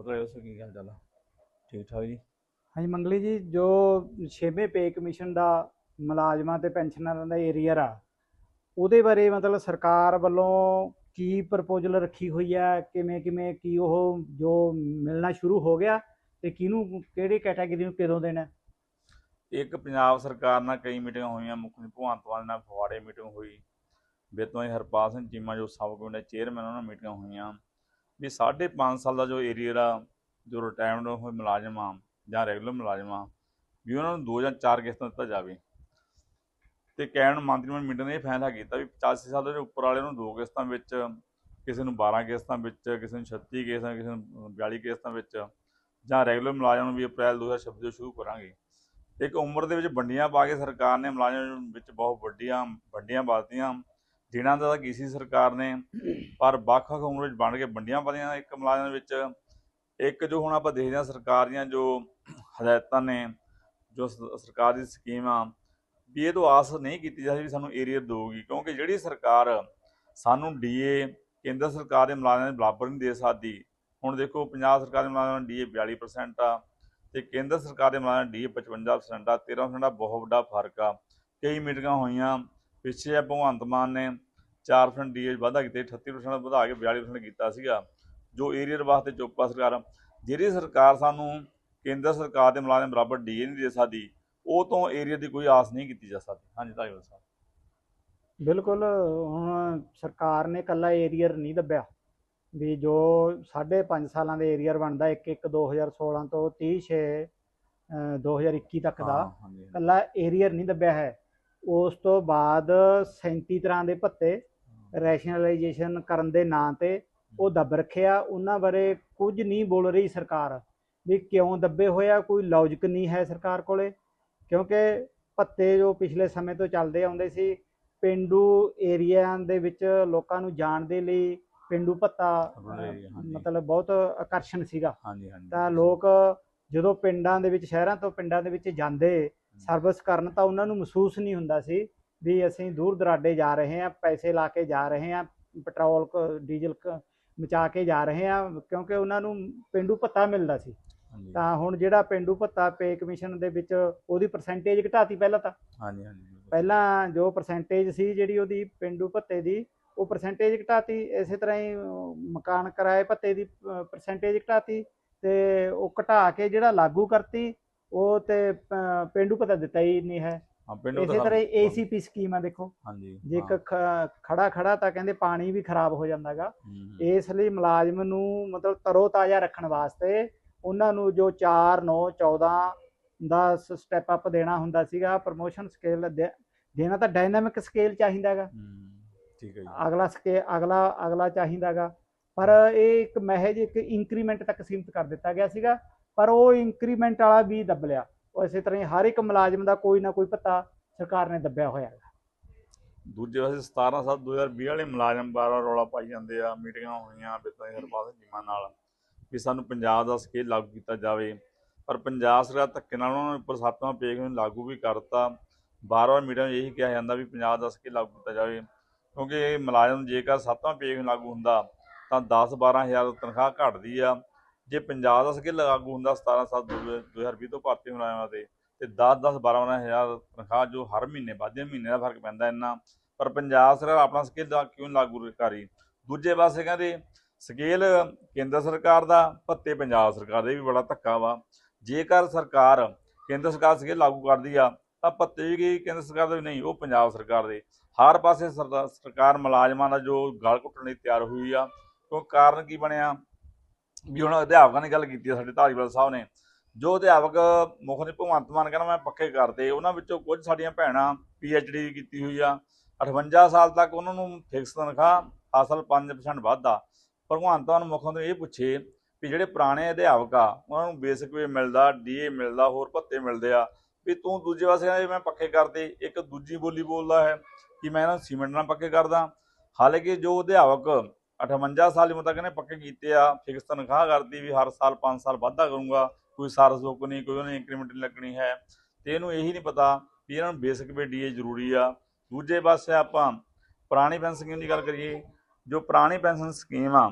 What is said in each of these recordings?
ਹੋਰ ਦੱਸੋ ਕੀ ਹਾਲ ਚਾਲ ਠੀਕ ਠਾਕ ਜੀ? ਹਾਂਜੀ ਮੰਗਲੀ ਜੀ ਜੋ ਛੇਵੇਂ ਪੇ ਕਮਿਸ਼ਨ ਦਾ ਮੁਲਾਜ਼ਮਾਂ ਤੇ ਪੈਨਸ਼ਨਰਾਂ ਦਾ ਏਰੀਅਰ ਆ ਉਹਦੇ ਬਾਰੇ ਮਤਲਬ ਸਰਕਾਰ ਵੱਲੋਂ ਕੀ ਪ੍ਰਪੋਜ਼ਲ ਰੱਖੀ ਹੋਈ ਹੈ ਕਿਵੇਂ ਕਿਵੇਂ ਕੀ ਉਹ ਜੋ ਮਿਲਣਾ ਸ਼ੁਰੂ ਹੋ ਗਿਆ ਤੇ ਕਿਹਨੂੰ ਕਿਹੜੀ ਕੈਟਾਗਰੀ ਨੂੰ ਕਦੋਂ ਦੇਣਾ? ਇੱਕ ਪੰਜਾਬ ਸਰਕਾਰ ਨਾਲ ਕਈ ਮੀਟਿੰਗਾਂ ਹੋਈਆਂ ਮੁੱਖ ਮੰਤਰੀ ਭਗਵੰਤ ਮਾਨ ਨਾਲ ਫਗਵਾੜੇ ਮੀਟਿੰਗ ਹੋਈ ਬੇਤੋਂ ਹਰਪਾਲ ਸਿੰਘ ਚੀਮਾ ਜੋ ਸਾਬਕਾ ਕਮੇਟੀ ਚੇਅਰਮੈਨ ਉਹਨਾਂ ਨਾਲ ਮੀਟਿੰਗਾਂ ਹੋਈਆਂ। ਵੀ ਸਾਢੇ ਪੰਜ ਸਾਲ ਦਾ ਜੋ ਏਰੀਆ ਦਾ ਜੋ ਰਿਟਾਇਰਡ ਹੋਏ ਮੁਲਾਜ਼ਮ ਆ ਜਾਂ ਰੈਗੂਲਰ ਮੁਲਾਜ਼ਮ ਆ, ਵੀ ਉਹਨਾਂ ਨੂੰ ਦੋ ਜਾਂ ਚਾਰ ਕਿਸ਼ਤਾਂ ਦਿੱਤਾ ਜਾਵੇ। ਤੇ ਕੈਬਨਿਟ ਮੰਤਰੀ ਨੇ ਮੀਟਿੰਗ ਨੇ ਇਹ ਫੈਸਲਾ ਕੀਤਾ ਵੀ 85 ਸਾਲ ਦੇ ਉੱਪਰ ਵਾਲੇ ਨੂੰ ਦੋ ਕਿਸ਼ਤਾਂ ਵਿੱਚ, ਕਿਸੇ ਨੂੰ 12 ਕਿਸ਼ਤਾਂ ਵਿੱਚ, ਕਿਸੇ ਨੂੰ 36 ਕਿਸ਼ਤਾਂ, ਕਿਸੇ ਨੂੰ 42 ਕਿਸ਼ਤਾਂ ਵਿੱਚ ਜਾਂ ਰੈਗੂਲਰ ਮੁਲਾਜ਼ਮ ਨੂੰ ਵੀ ਅਪ੍ਰੈਲ 2026 ਤੋਂ ਸ਼ੁਰੂ ਕਰਾਂਗੇ। ਇੱਕ ਉਮਰ ਦੇ ਵਿੱਚ ਵੰਡੀਆਂ ਪਾ ਕੇ ਸਰਕਾਰ ਨੇ ਮੁਲਾਜ਼ਮ ਵਿੱਚ ਬਹੁਤ ਵੱਡੀਆਂ, ਵੰਡੀਆਂ ਪਾਤੀਆਂ ਜਿਨ੍ਹਾਂ ਦਾ ਤਾਂ ਸੀ ਸਰਕਾਰ ਨੇ ਪਰ ਵੱਖ-ਵੱਖ ਉਮਰ ਵਿੱਚ ਬਣ ਕੇ ਵੰਡੀਆਂ ਪਾਦੀਆਂ ਇੱਕ ਮੁਲਾਜ਼ਮ ਵਿੱਚ, ਇੱਕ ਜੋ ਹੁਣ ਆਪਾਂ ਦੇਖਦੇ ਹਾਂ ਸਰਕਾਰ ਦੀਆਂ ਜੋ ਹਦਾਇਤਾਂ ਨੇ, ਜੋ ਸਰਕਾਰ ਦੀ ਸਕੀਮ ਆ, ਵੀ ਇਹ ਤੋਂ ਆਸ ਨਹੀਂ ਕੀਤੀ ਜਾ ਸਕਦੀ ਵੀ ਸਾਨੂੰ ਏਰੀਆ ਦੇਊਗੀ, ਕਿਉਂਕਿ ਜਿਹੜੀ ਸਰਕਾਰ ਸਾਨੂੰ ਡੀਏ ਕੇਂਦਰ ਸਰਕਾਰ ਦੇ ਮੁਲਾਜ਼ਮਾਂ ਦੇ ਬਰਾਬਰ ਨਹੀਂ ਦੇ ਸਕਦੀ, ਹੁਣ ਦੇਖੋ ਪੰਜਾਬ ਸਰਕਾਰ ਦੇ ਮੁਲਾਜ਼ਮਾਂ ਨੂੰ ਡੀਏ 42% ਆ ਤੇ ਕੇਂਦਰ ਸਰਕਾਰ ਦੇ ਮੁਲਾਜ਼ਮਾਂ ਡੀ 55% ਆ 13% ਦਾ ਬਹੁਤ ਵੱਡਾ ਫ਼ਰਕ ਆ। ਕਈ ਮੀਟਿੰਗਾਂ ਹੋਈਆਂ, ਪਿੱਛੇ ਆ ਭਗਵੰਤ ਮਾਨ ਨੇ 4% ਡੀ ਵਾਧਾ ਕੀਤੇ 38% ਵਧਾ ਕੇ 42% ਕੀਤਾ ਸੀਗਾ ਜੋ ਏਰੀਅਰ ਵਾਸਤੇ ਚੁੱਪਾ ਸਰਕਾਰ। ਜਿਹੜੀ ਸਰਕਾਰ ਸਾਨੂੰ ਕੇਂਦਰ ਸਰਕਾਰ ਦੇ ਮੁਲਾਜ਼ਮ ਬਰਾਬਰ ਡੀ ਨਹੀਂ ਦੇ ਸਕਦੀ ਉਹ ਤੋਂ ਏਰੀਆ ਦੀ ਕੋਈ ਆਸ ਨਹੀਂ ਕੀਤੀ ਜਾ ਸਕਦੀ। ਹਾਂਜੀ ਧਾਰੀਵਾਲ ਸਾਹਿਬ ਬਿਲਕੁਲ ਹੁਣ ਸਰਕਾਰ ਨੇ ਕੱਲਾ ਏਰੀਅਰ ਨਹੀਂ ਦੱਬਿਆ ਵੀ ਜੋ ਸਾਢੇ ਪੰਜ ਸਾਲਾਂ ਦੇ ਏਰੀਅਰ ਬਣਦਾ 1 1 2016 ਤੋਂ 30 6 2021 ਤੱਕ ਦਾ। ਕੱਲਾ ਏਰੀਅਰ ਨਹੀਂ ਦੱਬਿਆ ਹੈ। ਉਸ ਤੋਂ ਬਾਅਦ 37 ਤਰ੍ਹਾਂ ਦੇ ਭੱਤੇ ਰੈਸ਼ਨਲਾਈਜੇਸ਼ਨ ਕਰਨ ਦੇ ਨਾਂ ਤੇ ਉਹ ਦੱਬ ਰੱਖਿਆ। ਉਹਨਾਂ ਬਾਰੇ ਕੁਝ ਨਹੀਂ ਬੋਲ ਰਹੀ ਸਰਕਾਰ ਵੀ ਕਿਉਂ ਦੱਬੇ ਹੋਇਆ ਕੋਈ ਲੌਜਿਕ ਨਹੀਂ ਹੈ ਸਰਕਾਰ ਕੋਲੇ। ਕਿਉਂਕਿ ਭੱਤੇ ਜੋ ਪਿਛਲੇ ਸਮੇਂ ਤੋਂ ਚੱਲਦੇ ਆਉਂਦੇ ਸੀ ਪਿੰਡੂ ਏਰੀਆ ਦੇ ਵਿੱਚ ਲੋਕਾਂ ਨੂੰ ਜਾਣ ਦੇ ਲਈ ਪਿੰਡੂ ਭੱਤਾ। ਮਤਲਬ ਬਹੁਤ ਆਕਰਸ਼ਣ ਸੀਗਾ। ਤਾਂ ਲੋਕ ਜਦੋਂ ਪਿੰਡਾਂ ਦੇ ਵਿੱਚ ਸ਼ਹਿਰਾਂ ਤੋਂ ਪਿੰਡਾਂ ਦੇ ਵਿੱਚ ਜਾਂਦੇ ਸਰਵਿਸ ਕਰਨ ਤਾਂ ਉਹਨਾਂ ਨੂੰ ਮਹਿਸੂਸ ਨਹੀਂ ਹੁੰਦਾ ਸੀ। ਵੀ ਅਸੀਂ ਦੂਰ ਦਰਾਡੇ ਜਾ ਰਹੇ ਹਾਂ ਪੈਸੇ ਲਾ ਕੇ ਜਾ ਰਹੇ ਹਾਂ ਪੈਟਰੋਲ ਕ- ਡੀਜ਼ਲ ਕ- ਮਚਾ ਕੇ ਜਾ ਰਹੇ ਹਾਂ ਕਿਉਂਕਿ ਉਹਨਾਂ ਨੂੰ ਪਿੰਡੂ ਭੱਤਾ ਮਿਲਦਾ ਸੀ। ਤਾਂ ਹੁਣ ਜਿਹੜਾ ਪਿੰਡੂ ਭੱਤਾ ਪੇ ਕਮਿਸ਼ਨ ਦੇ ਵਿੱਚ ਉਹਦੀ ਪਰਸੈਂਟੇਜ ਘਟਾਤੀ ਪਹਿਲਾਂ ਤਾਂ। ਹਾਂਜੀ ਹਾਂਜੀ। ਪਹਿਲਾਂ ਜੋ ਪਰਸੈਂਟੇਜ ਸੀ ਜਿਹੜੀ ਉਹਦੀ ਪਿੰਡੂ ਭੱਤੇ ਦੀ ਉਹ ਪਰਸੈਂਟੇਜ ਘਟਾਤੀ ਇਸੇ ਤਰ੍ਹਾਂ ਹੀ ਮਕਾਨ ਕਿਰਾਏ ਭੱਤੇ ਦੀ ਪਰਸੈਂਟੇਜ ਘਟਾਤੀ ਤੇ ਉਹ ਘਟਾ ਕੇ ਜਿਹੜਾ ਲਾਗੂ ਕਰਤੀ ਉਹ ਤੇ ਪਿੰਡੂ ਭੱਤਾ ਦਿੱਤਾ ਹੀ ਨਹੀਂ ਹੈ। ਹਾਂ ਪਿੰਡੋਂ ਇਸੇ ਤਰ੍ਹਾਂ ਏਸੀਪੀ ਸਕੀਮ ਆ ਦੇਖੋ। ਹਾਂਜੀ ਜੇ ਖੜਾ ਖੜਾ ਤਾਂ ਕਹਿੰਦੇ ਪਾਣੀ ਵੀ ਖਰਾਬ ਹੋ ਜਾਂਦਾਗਾ। ਇਸ ਲਈ ਮੁਲਾਜ਼ਮ ਨੂੰ ਮਤਲਬ ਤਰੋ ਤਾਜ਼ਾ ਰੱਖਣ ਵਾਸਤੇ ਉਹਨਾਂ ਨੂੰ ਜੋ 4 9 14 ਦਾ ਸਟੈਪ ਅਪ ਦੇਣਾ ਹੁੰਦਾ ਸੀਗਾ ਪ੍ਰੋਮੋਸ਼ਨ ਸਕੇਲ ਦੇਣਾ ਤਾਂ ਡਾਇਨਾਮਿਕ ਸਕੇਲ ਚਾਹੀਦਾਗਾ। ਠੀਕ ਹੈ ਜੀ। ਅਗਲਾ ਸਕੇ ਅਗਲਾ ਅਗਲਾ ਚਾਹੀਦਾਗਾ। ਪਰ ਇਹ ਇੱਕ ਮਹਿਜ ਇੱਕ ਇੰਕਰੀਮੈਂਟ ਤੱਕ ਸੀਮਿਤ ਕਰ ਦਿੱਤਾ ਗਿਆ ਸੀਗਾ। ਪਰ ਉਹ ਇੰਕਰੀਮੈਂਟ ਵਾਲਾ ਵੀ ਦੱਬ ਲਿਆ। ਉਹ ਇਸੇ ਤਰ੍ਹਾਂ ਹੀ ਹਰ ਇੱਕ ਮੁਲਾਜ਼ਮ ਦਾ ਕੋਈ ਨਾ ਕੋਈ ਪਤਾ ਸਰਕਾਰ ਨੇ ਦੱਬਿਆ ਹੋਇਆ ਹੈ ਦੂਜੇ ਪਾਸੇ 17 ਸਾਲ 2020 ਵਾਲੇ ਮੁਲਾਜ਼ਮ ਬਾਰਾਂ ਰੌਲਾ ਪਾਈ ਜਾਂਦੇ ਆ, ਮੀਟਿੰਗਾਂ ਹੋਈਆਂ ਬਿੱਤਾਂ ਹਰਪਾਲ ਸਿੰਘ ਜੀਮਾ ਨਾਲ ਵੀ ਸਾਨੂੰ ਪੰਜਾਬ ਦਾ ਸਕੇਲ ਲਾਗੂ ਕੀਤਾ ਜਾਵੇ। ਪਰ ਪੰਜਾਬ ਸਰਕਾਰ ਧੱਕੇ ਨਾਲ ਉਹਨਾਂ ਨੂੰ ਉੱਪਰ ਸੱਤਵਾਂ ਪੇਗ ਨੂੰ ਲਾਗੂ ਵੀ ਕਰਤਾ। ਬਾਰ-ਬਾਰ ਮੀਟਿੰਗ ਇਹੀ ਕਿਹਾ ਜਾਂਦਾ ਵੀ ਪੰਜਾਬ ਦਾ ਸਕੇਲ ਲਾਗੂ ਕੀਤਾ ਜਾਵੇ। ਕਿਉਂਕਿ ਇਹ ਮੁਲਾਜ਼ਮ ਜੇਕਰ ਸੱਤਵਾਂ ਪੇਗ ਨੂੰ ਲਾਗੂ ਹੁੰਦਾ ਤਾਂ 10-12 ਹਜ਼ਾਰ ਤਨਖਾਹ ਘਟਦੀ ਆ। ਜੇ ਪੰਜਾਬ ਦਾ ਸਕਿੱਲ ਲਾਗੂ ਹੁੰਦਾ 17 ਸਾਲ 2020 ਤੋਂ ਭਰਤੀ ਮੁਲਾਜ਼ਮਾਂ ਤੇ ਤੇ 10-10 12 ਹਜ਼ਾਰ ਤਨਖਾਹ ਜੋ ਹਰ ਮਹੀਨੇ, ਵਾਧੇ ਮਹੀਨੇ ਦਾ ਫ਼ਰਕ ਪੈਂਦਾ ਇੰਨਾ, ਪਰ ਪੰਜਾਬ ਸਰਕਾਰ ਆਪਣਾ ਸਕਿੱਲ ਦਾ ਕਿਉਂ ਨੀ ਲਾਗੂ ਕਰੀ ਦੂਜੇ ਪਾਸੇ ਕਹਿੰਦੇ ਸਕੇਲ ਕੇਂਦਰ ਸਰਕਾਰ ਦਾ, ਭੱਤੇ ਪੰਜਾਬ ਸਰਕਾਰ ਦੇ ਵੀ ਬੜਾ ਧੱਕਾ ਵਾ। ਜੇਕਰ ਸਰਕਾਰ ਕੇਂਦਰ ਸਰਕਾਰ ਸਕੇਲ ਲਾਗੂ ਕਰਦੀ ਆ, ਤਾਂ ਭੱਤੇ ਵੀ ਕੇਂਦਰ ਸਰਕਾਰ ਦੇ ਨਹੀਂ, ਉਹ ਪੰਜਾਬ ਸਰਕਾਰ ਦੇ। ਹਰ ਪਾਸੇ ਸਰਦਾ- ਸਰਕਾਰ ਮੁਲਾਜ਼ਮਾਂ ਦਾ ਜੋ ਗਲ ਘੁੱਟਣ ਲਈ ਤਿਆਰ ਹੋਈ ਆ ਕਿਉਂ ਕਾਰਨ ਕੀ ਬਣਿਆ? ਵੀ ਹੁਣ ਅਧਿਆਪਕਾਂ ਦੀ ਗੱਲ ਕੀਤੀ ਆ, ਸਾਡੇ ਧਾਰੀਵਾਲ ਸਾਹਿਬ ਨੇ। ਜੋ ਅਧਿਆਪਕ ਮੁੱਖ ਮੰਤਰੀ ਭਗਵੰਤ ਮਾਨ ਕਹਿੰਦਾ, ਮੈਂ ਪੱਕੇ ਕਰਤੇ ਉਹਨਾਂ ਵਿੱਚੋਂ ਕੁਝ ਸਾਡੀਆਂ ਭੈਣਾਂ ਪੀ ਐਚ ਡੀ ਕੀਤੀ ਹੋਈ ਆ। 58 ਸਾਲ ਤੱਕ ਉਹਨਾਂ ਨੂੰ ਫਿਕਸ ਤਨਖਾਹ ਅਸਲ 5% ਵਾਧਾ ਭਗਵੰਤ ਮਾਨ ਮੁੱਖ ਮੰਤਰੀ ਇਹ ਪੁੱਛੇ ਵੀ ਜਿਹੜੇ ਪੁਰਾਣੇ ਅਧਿਆਪਕ ਆ, ਉਹਨਾਂ ਨੂੰ ਬੇਸਿਕ ਵੀ ਮਿਲਦਾ ਡੀਏ ਮਿਲਦਾ, ਹੋਰ ਭੱਤੇ ਮਿਲਦੇ ਆ, ਵੀ ਤੂੰ ਦੂਜੇ ਪਾਸੇ ਮੈਂ ਪੱਕੇ ਕਰਦੇ ਇੱਕ ਦੂਜੀ ਬੋਲੀ ਬੋਲਦਾ ਹੈ ਕਿ ਮੈਂ ਇਹਨਾਂ ਨੂੰ ਸੀਮੈਂਟ ਨਾਲ ਪੱਕੇ ਕਰਦਾ। ਹਾਲਾਂਕਿ ਜੋ ਅਧਿਆਪਕ 58 ਸਾਲ ਦੀ ਉਮਰ ਤੱਕ ਇਹਨੇ ਪੱਕੇ ਕੀਤੇ ਆ। ਫਿਕਸ ਤਨਖਾਹ ਕਰਦੀ ਵੀ ਹਰ ਸਾਲ 5 ਸਾਲ ਵਾਧਾ ਕਰੂੰਗਾ। ਕੋਈ ਸਾਰਸ ਹੁੱਕ ਨਹੀਂ, ਕੋਈ ਉਹਨੇ ਇੰਕਰੀਮੈਂਟ ਨਹੀਂ ਲੱਗਣੀ ਹੈ। ਤੇ ਇਹਨੂੰ ਇਹੀ ਨਹੀਂ ਪਤਾ ਵੀ ਇਹਨਾਂ ਨੂੰ ਬੇਸਿਕ ਵੀ ਡੀਏ ਜ਼ਰੂਰੀ ਆ। ਦੂਜੇ ਪਾਸੇ ਆਪਾਂ ਪੁਰਾਣੀ ਪੈਨਸ਼ਨ ਸਕੀਮ ਦੀ ਗੱਲ ਕਰੀਏ, ਜੋ ਪੁਰਾਣੀ ਪੈਨਸ਼ਨ ਸਕੀਮ ਆ,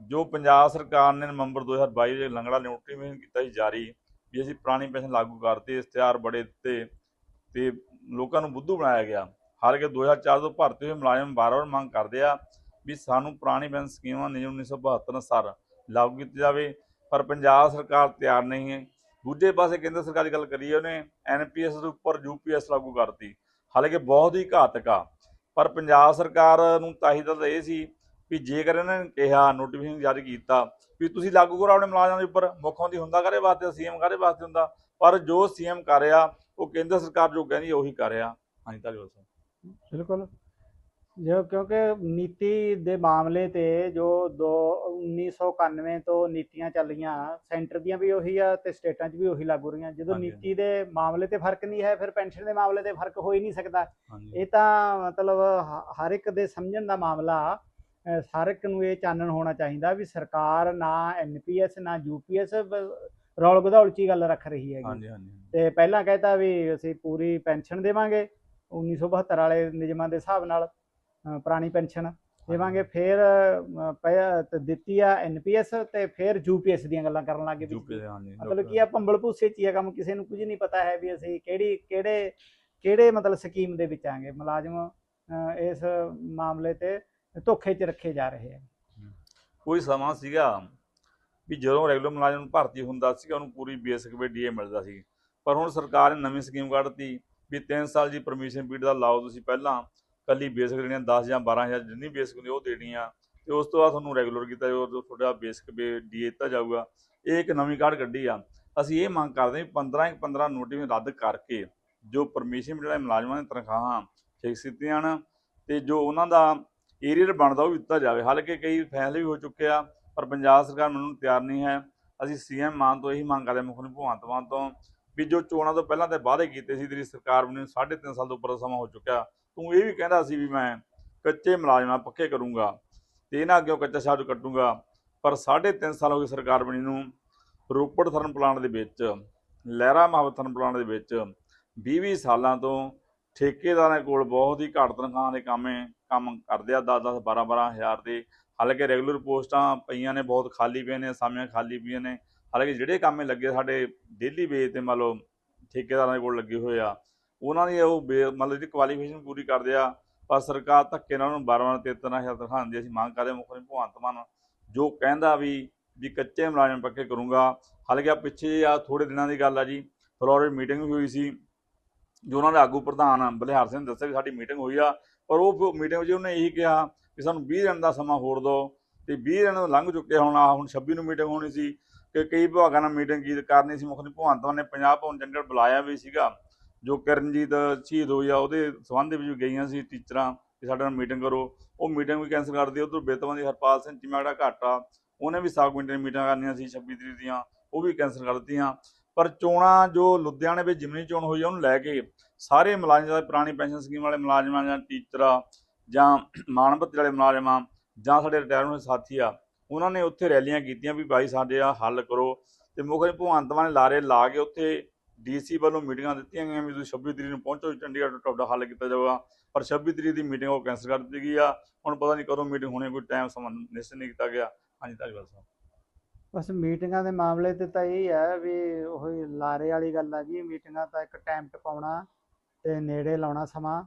ਜੋ ਪੰਜਾਬ ਸਰਕਾਰ ਨੇ ਨਵੰਬਰ 2022 ਦੇ ਲੰਗੜਾ ਨੋਟੀਫਿਕੇਸ਼ਨ ਕੀਤਾ ਸੀ ਜਾਰੀ, ਵੀ ਅਸੀਂ ਪੁਰਾਣੀ ਪੈਨਸ਼ਨ ਲਾਗੂ ਕਰਤੀ, ਇਸ਼ਤਿਹਾਰ ਬੜੇ ਦਿੱਤੇ ਤੇ ਲੋਕਾਂ ਨੂੰ ਬੁੱਧੂ ਬਣਾਇਆ ਗਿਆ। ਹਾਲਾਂਕਿ 2004 ਤੋਂ ਭਰਤੀ ਹੋਏ ਮੁਲਾਜ਼ਮ ਵਾਰ-ਵਾਰ ਮੰਗ ਕਰਦੇ ਆ ਵੀ ਸਾਨੂੰ ਪੁਰਾਣੀ ਪੈਨਸ਼ਨ ਸਕੀਮਾਂ ਨਿਯਮ 1972 ਅਨੁਸਾਰ ਲਾਗੂ ਕੀਤੀ ਜਾਵੇ, ਪਰ ਪੰਜਾਬ ਸਰਕਾਰ ਤਿਆਰ ਨਹੀਂ ਹੈ। ਦੂਜੇ ਪਾਸੇ ਕੇਂਦਰ ਸਰਕਾਰ ਦੀ ਗੱਲ ਕਰੀਏ, ਉਹਨੇ ਐਨਪੀਐਸ ਦੇ ਉੱਪਰ ਯੂਪੀਐਸ ਲਾਗੂ ਕਰਤੀ। ਹਾਲਾਂਕਿ ਬਹੁਤ ਹੀ ਘਾਤਕ ਆ। ਪਰ ਪੰਜਾਬ ਸਰਕਾਰ ਨੂੰ ਚਾਹੀਦਾ ਤਾਂ ਇਹ ਸੀ ਵੀ ਜੇਕਰ ਇਹਨਾਂ ਨੇ ਕਿਹਾ ਨੋਟੀਫਿਕੇਸ਼ਨ ਜਾਰੀ ਕੀਤਾ, ਵੀ ਤੁਸੀਂ ਲਾਗੂ ਕਰੋ ਆਪਣੇ ਮੁਲਾਜ਼ਮਾਂ ਦੇ ਉੱਪਰ, ਮੁੱਖ ਮੰਤਰੀ ਹੁੰਦਾ ਕਾਹਦੇ ਵਾਸਤੇ, ਸੀਐਮ ਕਾਹਦੇ ਵਾਸਤੇ ਹੁੰਦਾ? ਪਰ ਜੋ ਸੀਐਮ ਕਰ ਰਿਹਾ, ਉਹ ਕੇਂਦਰ ਸਰਕਾਰ ਜੋ ਕਹਿੰਦੀ ਉਹੀ ਕਰ ਰਿਹਾ। ਹਾਂਜੀ ਧਾਲੀਵਾਲ ਸਾਹਿਬ ਬਿਲਕੁਲ। ਜੋ ਕਿਉਂਕਿ ਨੀਤੀ ਦੇ ਮਾਮਲੇ ਤੇ ਜੋ ਦੋ 1991 ਤੋਂ ਨੀਤੀਆਂ ਚੱਲੀਆਂ ਸੈਂਟਰ ਦੀਆਂ ਵੀ ਉਹੀ ਆ ਤੇ ਸਟੇਟਾਂ 'ਚ ਵੀ ਉਹੀ ਲਾਗੂ ਰਹੀਆਂ। ਜਦੋਂ ਹਾਂਜੀ। ਨੀਤੀ ਦੇ ਮਾਮਲੇ ਤੇ ਫ਼ਰਕ ਨਹੀਂ ਹੈ ਫਿਰ ਪੈਨਸ਼ਨ ਦੇ ਮਾਮਲੇ ਤੇ ਫ਼ਰਕ ਹੋ ਹੀ ਨਹੀਂ ਸਕਦਾ। ਹਾਂਜੀ। ਇਹ ਤਾਂ ਮਤਲਬ ਹ- ਹਰ ਇੱਕ ਦੇ ਸਮਝਣ ਦਾ ਮਾਮਲਾ ਅਹ ਹਰ ਇੱਕ ਨੂੰ ਇਹ ਚਾਨਣ ਹੋਣਾ ਚਾਹੀਦਾ ਵੀ ਸਰਕਾਰ ਨਾ ਐਨਪੀਐਸ ਨਾ ਯੂਪੀਐਸ ਰੌਲ ਗਧੌਲਚੀ ਗੱਲ ਰੱਖ ਰਹੀ ਹੈਗੀ। ਹਾਂਜੀ ਹਾਂਜੀ ਤੇ ਪਹਿਲਾਂ ਕਹਿਤਾ ਵੀ ਅਸੀਂ ਪੂਰੀ ਪੈਨਸ਼ਨ ਦੇਵਾਂਗੇ 1972 ਵਾਲੇ ਨਿਯਮਾਂ ਦੇ ਹਿਸਾਬ ਨਾਲ। ਪੁਰਾਣੀ ਪੈਨਸ਼ਨ ਦੇਵਾਂਗੇ ਫਿਰ ਦਿੱਤੀ ਆ ਐਨਪੀਐਸ ਤੇ ਫਿਰ ਯੂਪੀਐਸ ਦੀਆਂ ਗੱਲਾਂ ਕਰਨ ਲੱਗੇ ਮਤਲਬ ਕੀ ਆ ਭੰਬਲ ਭੂਸੇ ਚ ਹੀ ਆ ਕੰਮ ਕਿਸੇ ਨੂੰ ਕੁਝ ਨਹੀਂ ਪਤਾ ਹੈ ਵੀ ਅਸੀਂ ਕਿਹੜੀ ਕਿਹੜੇ ਕਿਹੜੇ ਮਤਲਬ ਸਕੀਮ ਦੇ ਵਿੱਚ ਆਂਗੇ। ਮੁਲਾਜ਼ਮ ਇਸ ਮਾਮਲੇ ਤੇ ਧੋਖੇ 'ਚ ਰੱਖੇ ਜਾ ਰਹੇ ਆ। ਕੋਈ ਸਮਾਂ ਸੀਗਾ ਵੀ ਜਦੋਂ ਰੈਗੂਲਰ ਮੁਲਾਜ਼ਮ ਨੂੰ ਭਰਤੀ ਹੁੰਦਾ ਸੀਗਾ ਉਹਨੂੰ ਪੂਰੀ ਬੇਸਿਕ ਵੇ ਡੀਏ ਮਿਲਦਾ ਸੀ। ਪਰ ਹੁਣ ਸਰਕਾਰ ਨੇ ਨਵੀਂ ਸਕੀਮ ਕੱਢਤੀ ਵੀ 3 ਸਾਲ ਦੀ ਪਰਮਿਸ਼ਨ ਪੀਰੀਅਡ ਦਾ ਲਾਓ ਤੁਸੀਂ ਪਹਿਲਾਂ। ਕੱਲੀ ਬੇਸਿਕ ਦੇਣੀਆਂ 10 ਜਾਂ 12000 ਜਿੰਨੀ ਬੇਸਿਕ ਹੁੰਦੀ ਉਹ ਦੇਣੀ ਆ ਤੇ ਉਸ ਤੋਂ ਬਾਅਦ ਤੁਹਾਨੂੰ ਰੈਗੂਲਰ ਕੀਤਾ ਜਾਊਗਾ, ਜੋ ਤੁਹਾਡਾ ਬੇਸਿਕ ਵੇ ਡੀਏ ਦਿੱਤਾ ਜਾਊਗਾ। ਇਹ ਇੱਕ ਨਵੀਂ ਕਾਰਡ ਕੱਢੀ ਆ। ਅਸੀਂ ਇਹ ਮੰਗ ਕਰਦੇ ਹਾਂ ਵੀ 15 ਇੱਕ 15 ਨੋਟਿਸ ਰੱਦ ਕਰਕੇ ਜੋ ਪਰਮਿਸ਼ਨ ਜਿਹੜਾ ਮੁਲਾਜ਼ਮਾਂ ਦੀਆਂ ਤਨਖਾਹਾਂ ਫਿਕਸ ਕੀਤੀਆਂ ਹਨ, ਤੇ ਜੋ ਉਹਨਾਂ ਦਾ ਏਰੀਅਰ ਬਣਦਾ ਉਹ ਵੀ ਦਿੱਤਾ ਜਾਵੇ। ਹਾਲਾਂਕਿ ਕਈ ਫੈਸਲੇ ਵੀ ਹੋ ਚੁੱਕੇ ਆ, ਪਰ ਪੰਜਾਬ ਸਰਕਾਰ ਮੈਨੂੰ ਤਿਆਰ ਨਹੀਂ ਹੈ। ਅਸੀਂ ਸੀਐਮ ਮਾਨ ਤੋਂ ਇਹੀ ਮੰਗ ਕਰਦੇ ਮੁੱਖ ਭਗਵੰਤ ਮਾਨ ਤੋਂ, ਵੀ ਜੋ ਚੋਣਾਂ ਤੋਂ ਪਹਿਲਾਂ ਤੇ ਵਾਅਦੇ ਕੀਤੇ ਸੀ ਤੇਰੀ ਸਰਕਾਰ ਨੇ 3.5 ਸਾਲ ਤੋਂ ਉੱਪਰ ਦਾ ਸਮਾਂ ਹੋ ਚੁੱਕਿਆ ਤੂੰ ਇਹ ਵੀ ਕਹਿੰਦਾ ਸੀ ਵੀ ਮੈਂ ਕੱਚੇ ਮੁਲਾਜ਼ਮਾਂ ਪੱਕੇ ਕਰੂੰਗਾ ਤੇ ਇਹਨਾਂ ਅੱਗੇ ਕੱਚਾ ਸ਼ਾਦ ਕੱਟੂੰਗਾ ਪਰ 3.5 ਸਾਲ ਹੋ ਗਏ ਸਰਕਾਰ ਬਣੀ ਨੂੰ ਰੋਪੜ ਥਰਨ ਪਲਾਂਟ ਦੇ ਵਿੱਚ, ਲਹਿਰਾ ਮਹਾਵਤ ਥਰਨ ਪਲਾਂਟ ਦੇ ਵਿੱਚ 20-20 ਸਾਲਾਂ ਤੋਂ ਠੇਕੇਦਾਰਾਂ ਕੋਲ ਬਹੁਤ ਹੀ ਘੱਟ ਤਨਖਾਹਾਂ ਦੇ ਕਾਮੇ ਕੰਮ ਕਰਦੇ ਆ 10-10 12-12 ਹਜ਼ਾਰ ਦੇ। ਹਾਲਾਂਕਿ ਰੈਗੂਲਰ ਪੋਸਟਾਂ ਪਈਆਂ ਨੇ, ਬਹੁਤ ਖਾਲੀ ਪਈਆਂ ਨੇ, ਅਸਾਮੀਆਂ ਖਾਲੀ ਪਈਆਂ ਨੇ। ਹਾਲਾਂਕਿ ਜਿਹੜੇ ਕੰਮੇ ਲੱਗੇ ਸਾਡੇ ਡੇਲੀ ਬੇਸ ਤੇ ਮੰਨ ਲਓ ਠੇਕੇਦਾਰਾਂ ਦੇ ਕੋਲ ਲੱਗੇ ਹੋਏ ਆ ਉਹਨਾਂ ਦੀ ਉਹ ਬੇ- ਮਤਲਬ ਜਿਹੜੀ ਕੁਆਲੀਫਿਕੇਸ਼ਨ ਪੂਰੀ ਕਰਦੇ ਆ, ਪਰ ਸਰਕਾਰ ਧੱਕੇ ਨਾਲ ਉਹਨੂੰ 12 13 ਹਜ਼ਾਰ ਤਨਖਾਹ ਅਸੀਂ ਮੰਗ ਕਰਦੇ ਹਾਂ ਮੁੱਖ ਮੰਤਰੀ ਭਗਵੰਤ ਮਾਨ ਜੋ ਕਹਿੰਦਾ ਵੀ ਵੀ ਕੱਚੇ ਮੁਲਾਜ਼ਮ ਪੱਕੇ ਕਰੂੰਗਾ। ਹਾਲਾਂਕਿ ਆ ਪਿੱਛੇ ਆ ਥੋੜੇ ਦਿਨਾਂ ਦੀ ਗੱਲ ਆ ਜੀ, ਫਲੋਰੇ ਮੀਟਿੰਗ ਵੀ ਹੋਈ ਸੀ, ਜੋ ਉਹਨਾਂ ਦੇ ਆਗੂ ਪ੍ਰਧਾਨ ਬਲਿਹਾਰ ਸਿੰਘ ਨੇ ਦੱਸਿਆ ਵੀ ਸਾਡੀ ਮੀਟਿੰਗ ਹੋਈ ਆ। ਪਰ ਉਹ ਮੀਟਿੰਗ ਵਿੱਚ ਉਹਨੇ ਇਹੀ ਕਿਹਾ ਕਿ ਸਾਨੂੰ 20 ਦਿਨ ਦਾ ਸਮਾਂ ਹੋਰ ਦਿਓ। ਤੇ 20 ਦਿਨ ਲੰਘ ਚੁੱਕੇ ਹੁਣ ਆ ਹੁਣ 26 ਨੂੰ ਮੀਟਿੰਗ ਹੋਣੀ ਸੀ, ਕਿ ਕਈ ਵਿਭਾਗਾਂ ਨਾਲ ਮੀਟਿੰਗ ਕੀ ਕਰਨੀ ਸੀ। ਮੁੱਖ ਮੰਤਰੀ ਭਗਵੰਤ ਮਾਨ ਨੇ ਪੰਜਾਬ ਭਵਨ ਚੰਡੀਗੜ੍ਹ ਬੁਲਾਇਆ ਵੀ ਸੀਗਾ। ਜੋ ਕਿਰਨਜੀਤ ਸ਼ਹੀਦ ਹੋਈ ਆ, ਉਹਦੇ ਸੰਬੰਧ ਦੇ ਵਿੱਚ ਵੀ ਗਈਆਂ ਸੀ ਟੀਚਰਾਂ ਕਿ ਸਾਡੇ ਨਾਲ ਮੀਟਿੰਗ ਕਰੋ। ਉਹ ਮੀਟਿੰਗ ਵੀ ਕੈਂਸਲ ਕਰਦੀ ਦਿੱਤੀ, ਉਧਰ ਬੇਤਵਾਂ ਦੀ ਹਰਪਾਲ ਸਿੰਘ ਚੀਮਾ ਜਿਹੜਾ ਘਾਟਾ ਉਹਨੇ ਵੀ ਸਾਗ ਮਿੰਟਾਂ ਮੀਟਿੰਗਾਂ ਕਰਨੀਆਂ ਸੀ 26 ਤਰੀਕ ਦੀਆਂ, ਉਹ ਵੀ ਕੈਂਸਲ ਕਰ ਦਿੱਤੀਆਂ। ਪਰ ਚੋਣਾਂ ਜੋ ਲੁਧਿਆਣੇ ਵਿੱਚ ਜਿਮਨੀ ਚੋਣ ਹੋਈ ਆ, ਉਹਨੂੰ ਲੈ ਕੇ ਸਾਰੇ ਮੁਲਾਜ਼ਮ ਜਿਹੜੇ ਪੁਰਾਣੀ ਪੈਨਸ਼ਨ ਸਕੀਮ ਵਾਲੇ ਮੁਲਾਜ਼ਮਾਂ ਜਾਂ ਟੀਚਰ ਆ ਜਾਂ ਮਾਨਵਤ ਵਾਲੇ ਮੁਲਾਜ਼ਮ ਆ ਜਾਂ ਸਾਡੇ ਰਿਟਾਇਰਮੈਂਟ ਸਾਥੀ ਆ, ਉਹਨਾਂ ਨੇ ਉੱਥੇ ਰੈਲੀਆਂ ਕੀਤੀਆਂ ਵੀ ਭਾਈ ਸਾਡੇ ਆ ਹੱਲ ਕਰੋ। ਤੇ ਮੁੱਖ ਭਗਵੰਤ ਮਾਨ ਲਾਰੇ ਲਾ ਕੇ ਉੱਥੇ ਡੀਸੀ ਵੱਲੋਂ ਮੀਟਿੰਗਾਂ ਦਿੱਤੀਆਂ ਗਈਆਂ ਵੀ ਤੁਸੀਂ 26 ਤਰੀਕ ਨੂੰ ਪਹੁੰਚੋ, ਚੰਡੀਗੜ੍ਹ ਤੁਹਾਡਾ ਹੱਲ ਕੀਤਾ ਜਾਊਗਾ। ਪਰ 26 ਤਰੀਕ ਦੀ ਮੀਟਿੰਗ ਉਹ ਕੈਂਸਲ ਕਰ ਦਿੱਤੀ ਗਈ ਆ। ਹੁਣ ਪਤਾ ਨਹੀਂ ਕਦੋਂ ਮੀਟਿੰਗ ਹੋਣੀ, ਕੋਈ ਟਾਈਮ ਸਮਾਂ ਨਿਸ਼ਚਿਤ ਨਹੀਂ ਕੀਤਾ ਗਿਆ। ਹਾਂਜੀ, ਧੰਨਵਾਦ ਸਾਹਿਬ ਬਸ ਮੀਟਿੰਗਾਂ ਦੇ ਮਾਮਲੇ ਤੇ ਤਾਂ ਇਹ ਹੈ ਵੀ ਉਹ ਲਾਰੇ ਵਾਲੀ ਗੱਲ ਆ ਜੀ। ਮੀਟਿੰਗਾਂ ਤਾਂ ਇੱਕ ਟਾਈਮ ਟਪਾਉਣਾ ਤੇ ਨੇੜੇ ਲਾਉਣਾ ਸਮਾਂ।